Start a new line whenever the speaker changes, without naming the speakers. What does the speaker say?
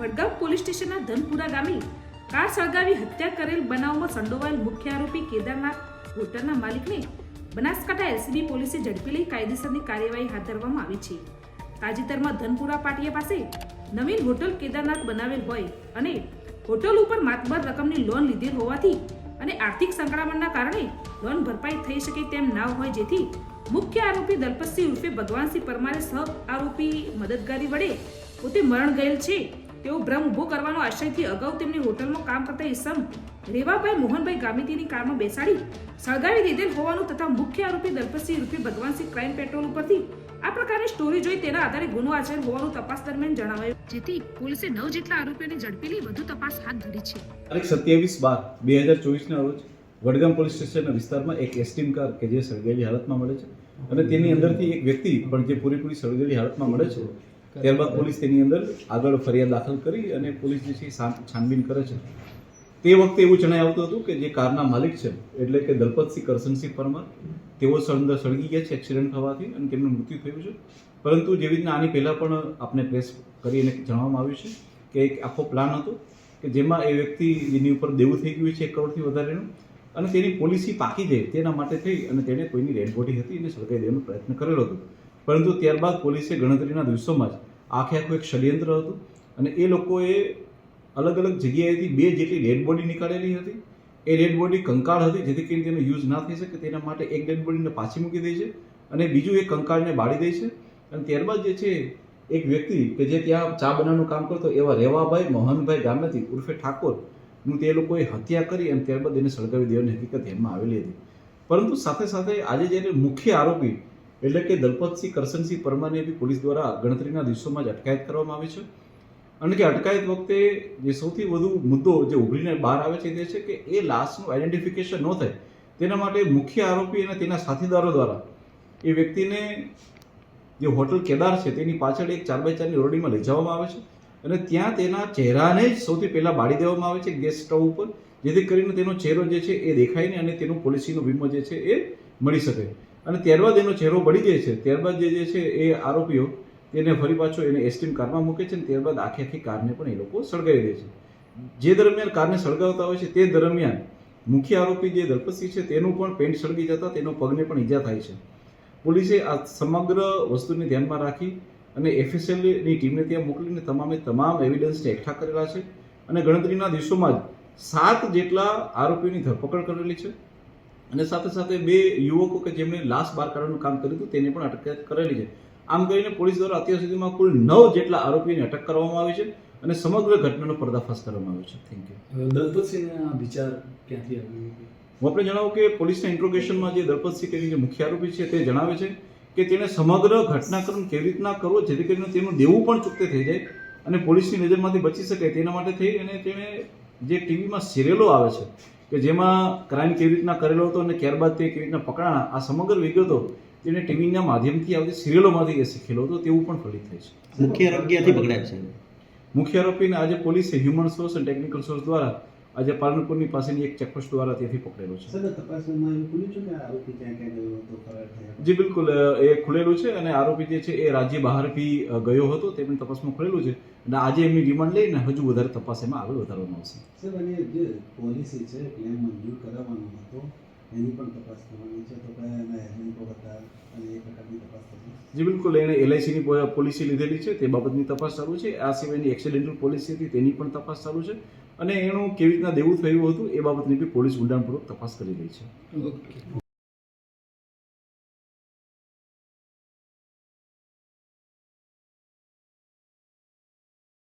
Vadgam police સ્ટેશનના ધનપુરા ગામે car સળગાવી હત્યા કરેલ બનાવમાં સંડોવાયેલ મુખ્ય આરોપી કેદારનાથ હોટલના માલિકને બનાસકાંઠા એલસીબી પોલીસે ઝડપી લઈ કાયદેસરની કાર્યવાહી હાથ ધરવામાં આવી છે. તાજેતરમાં ધનપુરા પાટિયા પાસે નવીન હોટલ કેદારનાથ બનાવેલ હોય અને હોટલ ઉપર માતબર રકમની લોન લીધેલ હોવાથી અને આર્થિક સંકળામણના કારણે લોન ભરપાઈ થઈ શકે તેમ ના હોય જેથી મુખ્ય આરોપી દલપતસિંહ ઉર્ફે ભગવાનસિંહ પરમારે સહ આરોપી મદદગારી વડે પોતે મરણ ગયેલ છે. તેઓ ભ્રમ ઊભો કરવાનો આશયથી અગાઉ તેમની હોટલમાં કામ કરતા ઈસમ રેવાભાઈ મોહનભાઈ ગામિતીની કારમાં બેસાડી સળગાવી દીધેલ હોવાનું તથા મુખ્ય આરોપી દલપતસિંહ રૂપી ભગવાનસિંહ ક્રાઇમ પેટ્રોલ ઉપરથી આ પ્રકારની સ્ટોરી જોઈ તેના આધારે ગુનો આચરેલ હોવાનું તપાસ દરમિયાન જણાવાયું. જેથી પોલીસે નવ જેટલા આરોપીઓને ઝડપી લઈ વધુ તપાસ હાથ ધરી છે.
તારીખ સત્યાવીસ બાર બે હજાર ચોવીસના રોજ વડગામ પોલીસ સ્ટેશનના વિસ્તારમાં એક એસટીમ કાર કે જે સળગેલી હાલતમાં મળે છે. અને તેની અંદરથી એક વ્યક્તિ પણ જે પૂરેપૂરી સળગેલી હાલતમાં મળે છે ત્યારબાદ પોલીસ તેની અંદર આગળ ફરિયાદ દાખલ કરી અને પોલીસ જે છે છાન- છાનબીન કરે છે. તે વખતે એવું જણાય આવતું હતું કે જે કારના માલિક છે, એટલે કે દલપતસિંહ કરશનસિંહ પરમાર, તેઓ અંદર સળગી ગયા છે એક્સિડન્ટ થવાથી અને તેમનું મૃત્યુ થયું છે. પરંતુ જેવી રીતના આની પહેલાં પણ આપણે પ્રેસ કરીને જણાવવામાં આવ્યું છે કે એક આખો પ્લાન હતો કે જેમાં એ વ્યક્તિ જેની ઉપર દેવું થઈ ગયું છે એક કરોડથી વધારેનું અને તેની પોલિસી પાકી જાય તેના માટે થઈ અને તેણે કોઈની ડેડ બોડી હતી એને સળગાવી દેવાનો પ્રયત્ન કરેલો હતો. પરંતુ ત્યારબાદ પોલીસે ગણતરીના દિવસોમાં જ આખે આખું એક ષડયંત્ર હતું અને એ લોકોએ અલગ અલગ જગ્યાએથી બે જેટલી ડેડ બોડી નીકાળેલી હતી. એ ડેડ બોડી કંકાળ હતી, જેથી કરીને તેનો યુઝ ના થઈ શકે, તેના માટે એક ડેડ બોડીને પાછી મૂકી દે છે અને બીજું એ કંકાળને બાળી દે છે. અને ત્યારબાદ જે છે, એક વ્યક્તિ કે જે ત્યાં ચા બનાવવાનું કામ કરતો એવા રેવાભાઈ મોહનભાઈ ગામેથી ઉર્ફે ઠાકોરનું તે લોકોએ હત્યા કરી અને ત્યારબાદ એને સળગાવી દેવાની હકીકત ધ્યાનમાં આવેલી હતી. પરંતુ સાથે સાથે આજે જ્યારે મુખ્ય આરોપી એટલે કે દલપતસિંહ કરશનસિંહ પરમારની બી પોલીસ દ્વારા ગણતરીના દિવસોમાં જ અટકાયત કરવામાં આવી છે. અને કે અટકાયત વખતે જે સૌથી વધુ મુદ્દો જે ઉભરીને બહાર આવે છે તે છે કે એ લાશનું આઈડેન્ટિફિકેશન ન થાય તેના માટે મુખ્ય આરોપી અને તેના સાથીદારો દ્વારા એ વ્યક્તિને જે હોટલ કેદાર છે તેની પાછળ એક ચાર બાય ચારની ઓરડીમાં લઈ જવામાં આવે છે. અને ત્યાં તેના ચહેરાને જ સૌથી પહેલાં બાળી દેવામાં આવે છે ગેસ સ્ટવ ઉપર, જેથી કરીને તેનો ચહેરો જે છે એ દેખાય નહીં અને તેનો પોલિસીનો વીમો જે છે એ મળી શકે. અને ત્યારબાદ એનો ચહેરો બળી જાય છે. ત્યારબાદ જે જે છે એ આરોપીઓ તેને ફરી પાછો એને એસટીમ કારમાં મૂકે છે અને ત્યારબાદ આખી આખી કારને પણ એ લોકો સળગાવી દે છે. જે દરમિયાન કારને સળગાવતા હોય છે તે દરમિયાન મુખ્ય આરોપી જે દલપતસિંહ છે તેનું પણ પેન્ટ સળગી જતા તેનો પગને પણ ઈજા થાય છે. પોલીસે આ સમગ્ર વસ્તુને ધ્યાનમાં રાખી અને એફએસએલની ટીમને ત્યાં મોકલીને તમામે તમામ એવિડન્સને એકઠા કરેલા છે. અને ગણતરીના દિવસોમાં જ સાત જેટલા આરોપીઓની ધરપકડ કરેલી છે. અને સાથે સાથે બે યુવકો કે જેમણે લાશ બહાર કાઢવાનું કામ કર્યું હતું તેને પણ અટક કરેલી છે. આમ કરીને પોલીસ દ્વારા અત્યાર સુધીમાં કુલ નવ જેટલા આરોપીને અટક કરવામાં આવી છે અને સમગ્ર ઘટનાનો પર્દાફાશ કરવામાં આવ્યો છે. થેન્ક યુ
દલપતસિંહને આ વિચાર ક્યાંથી આવ્યો?
હું આપણે જણાવું કે પોલીસના ઇન્ટ્રોગેશનમાં જે દલપતસિંહ કરીને જે મુખ્ય આરોપી છે તે જણાવે છે કે તેણે સમગ્ર ઘટનાક્રમ કેવી રીતના કરવો જેથી કરીને તેનું દેવું પણ ચૂકતે થઈ જાય અને પોલીસની નજરમાંથી બચી શકે તેના માટે થઈ અને તેણે જે ટીવીમાં સિરિયલો આવે છે કે જેમાં ક્રાઇમ કેવી રીતના કરેલો હતો અને ત્યારબાદ તે કેવી રીતના પકડાણા આ સમગ્ર વિગતો તેને ટીવીના માધ્યમથી આવતી સિરિયલોમાંથી એ શીખેલો હતો તેવું પણ ફલિત થાય છે.
મુખ્ય આરોપી પકડાય છે?
મુખ્ય આરોપીને આજે પોલીસે હ્યુમન સોર્સ અને ટેકનિકલ સોર્સ દ્વારા આજે પાલનપુરની પાસેની એક ચેકપોસ્ટ દ્વારા ત્યાંથી પકડેલો છે.
તપાસમાં ખુલ્યું છે કે આરોપી ક્યાં ક્યાં ગયો હતો ફરાર થયા
જી બિલકુલ એ ખુલેલું છે અને આરોપી જે છે એ રાજ્ય બહાર બી ગયો હતો તેમની તપાસમાં ખુલેલું છે. અને આજે એમની રિમાન્ડ લઈને હજુ વધારે તપાસ એમાં આગળ વધારવામાં આવશે.
સર અને જે પોલિસી છે ક્લેમ મંજૂર કરાવવાનો હતો એની પણ તપાસ કરવાની છે તો કયા એના એજન્ટો હતા અને એ પ્રકારની તપાસ થશે
જી બિલકુલ એણે એલઆઈસીની પોલિસી લીધેલી છે તે બાબતની તપાસ ચાલુ છે. આ સિવાયની એક્સિડેન્ટલ પોલિસી હતી તેની પણ તપાસ ચાલુ છે. અને એનું કેવી રીતના દેવું થયું હતું એ બાબતની બી પોલીસ ઊંડાણપૂર્વક તપાસ કરી રહી છે.